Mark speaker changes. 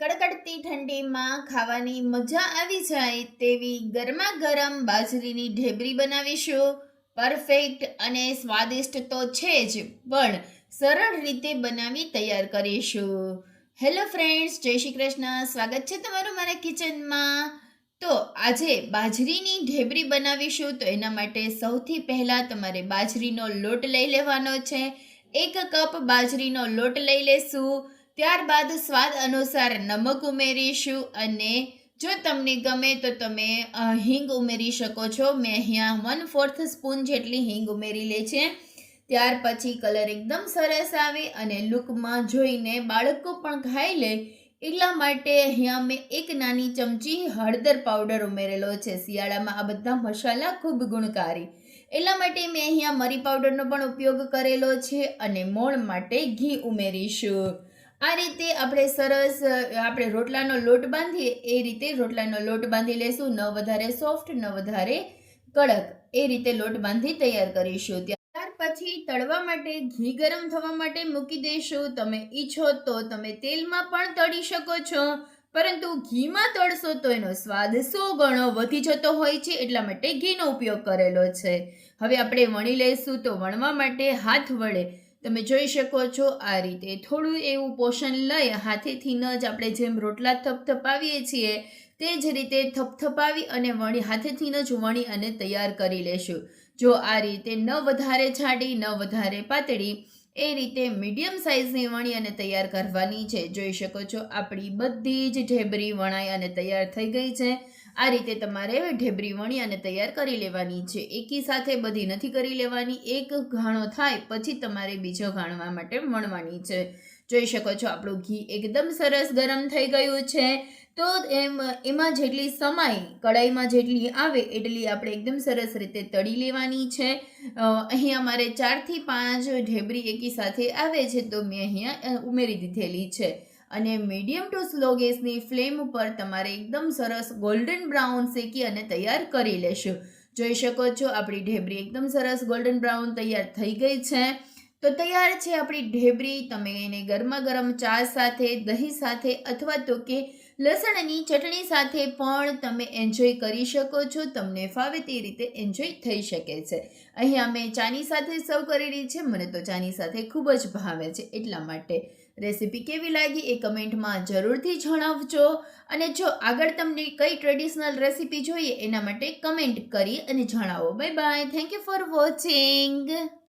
Speaker 1: પડતી ઠંડીમાં ખાવાની મજા આવી જાય તેવી ગરમા ગરમ બાજરીની ઢેબરી બનાવીશું. પરફેક્ટ અને સ્વાદિષ્ટ તો છે જ, પણ સરળ રીતે બનાવી તૈયાર કરીશું. હેલો ફ્રેન્ડ્સ જય શ્રી કૃષ્ણ. સ્વાગત છે તમારું મારા કિચનમાં. તો આજે બાજરીની ઢેબરી બનાવીશું તો એના માટે સૌથી પહેલાં તમારે બાજરીનો લોટ લઈ લેવાનો છે. એક કપ બાજરીનો લોટ લઈ લેશું. ત્યારબાદ સ્વાદ અનુસાર નમક ઉમેરીશું અને જો તમને ગમે તો તમે હિંગ ઉમેરી શકો છો. મેં અહીંયા વન ફોર્થ સ્પૂન જેટલી હિંગ ઉમેરી લે છે. ત્યાર પછી કલર એકદમ સરસ આવે અને લુકમાં જોઈને બાળકો પણ ખાઈ લે. એટલા માટે અહીંયા મેં એક નાની ચમચી હળદર પાવડર ઉમેરેલો છે. શિયાળામાં આ બધા મસાલા ખૂબ ગુણકારી. એટલા માટે મેં અહીંયા મરી પાવડરનો પણ ઉપયોગ કરેલો છે અને મોણ માટે ઘી ઉમેરીશું. આ રીતે આપણે સરસ આપણે રોટલાનો લોટ બાંધીએ, એ રીતે રોટલાનો લોટ બાંધી લેશું. ન વધારે સોફ્ટ, ન વધારે કડક. એ રીતે લોટ બાંધી તૈયાર કરીશું. ત્યાર પછી તળવા માટે ઘી ગરમ થવા માટે મૂકી દઈશું. તમે ઈચ્છો તો તમે તેલમાં પણ તળી શકો છો. પરંતુ ઘીમાં તળશો તો એનો સ્વાદ સો ગણો વધી જતો હોય છે એટલા માટે ઘીનો ઉપયોગ કરેલો છે. હવે આપણે વણી લઈશું તો વણવા માટે હાથ વડે તમે જોઈ શકો છો આ રીતે. થોડું એવું પોષણ લઈ હાથેથી ન જ આપણે જેમ રોટલા થપથપાવીએ છીએ, તે જ રીતે થપથપાવી અને વણી હાથેથી જ વણી અને તૈયાર કરી લેશું. જો આ રીતે ન વધારે જાડી ન વધારે પાતળી, એ રીતે મીડિયમ સાઇઝની વણી અને તૈયાર કરવાની છે. જોઈ શકો છો આપણી બધી જ ઢેબરી વણાઈ અને તૈયાર થઈ ગઈ છે. આ રીતે તમારે ઢેબરી વણી અને તૈયાર કરી લેવાની છે. એકી સાથે બધી નથી કરી લેવાની. એક ઘાણો થાય પછી તમારે બીજો ઘાણવા માટે વણવાની છે. જોઈ શકો છો આપણું ઘી એકદમ સરસ ગરમ થઈ ગયું છે. તો એમ, એમાં જેટલી સમાય કડાઈમાં જેટલી આવે એટલી આપણે એકદમ સરસ રીતે તળી લેવાની છે. અહીંયા અમારે ચારથી પાંચ ઢેબરી એકી સાથે આવે છે તો મેં અહીંયા ઉમેરી દીધેલી છે. અને મીડિયમ ટુ સ્લો ગેસની ફ્લેમ ઉપર તમારે એકદમ સરસ ગોલ્ડન બ્રાઉન શેકી અને તૈયાર કરી લેશું. જોઈ શકો છો, આપણી ઢેબરી એકદમ સરસ ગોલ્ડન બ્રાઉન તૈયાર થઈ ગઈ છે. તો તૈયાર છે આપણી ઢેબરી, તમે એને ગરમા ગરમ ચા સાથે, દહીં સાથે અથવા તો કે લસણની ચટણી સાથે પણ તમે એન્જોય કરી શકો છો. તમને ફાવે તે રીતે એન્જોય થઈ શકે છે. અહીંયા મેં ચાની સાથે સર્વ કરેલી છે, મને તો ચાની સાથે ખૂબ જ ભાવે છે એટલા માટે. રેસીપી કેવી લાગી એ કમેન્ટમાં જરૂરથી જણાવજો. અને જો આગળ તમને કઈ ટ્રેડિશનલ રેસીપી જોઈએ એના માટે કમેન્ટ કરી અને જણાવો. Bye bye thank you for watching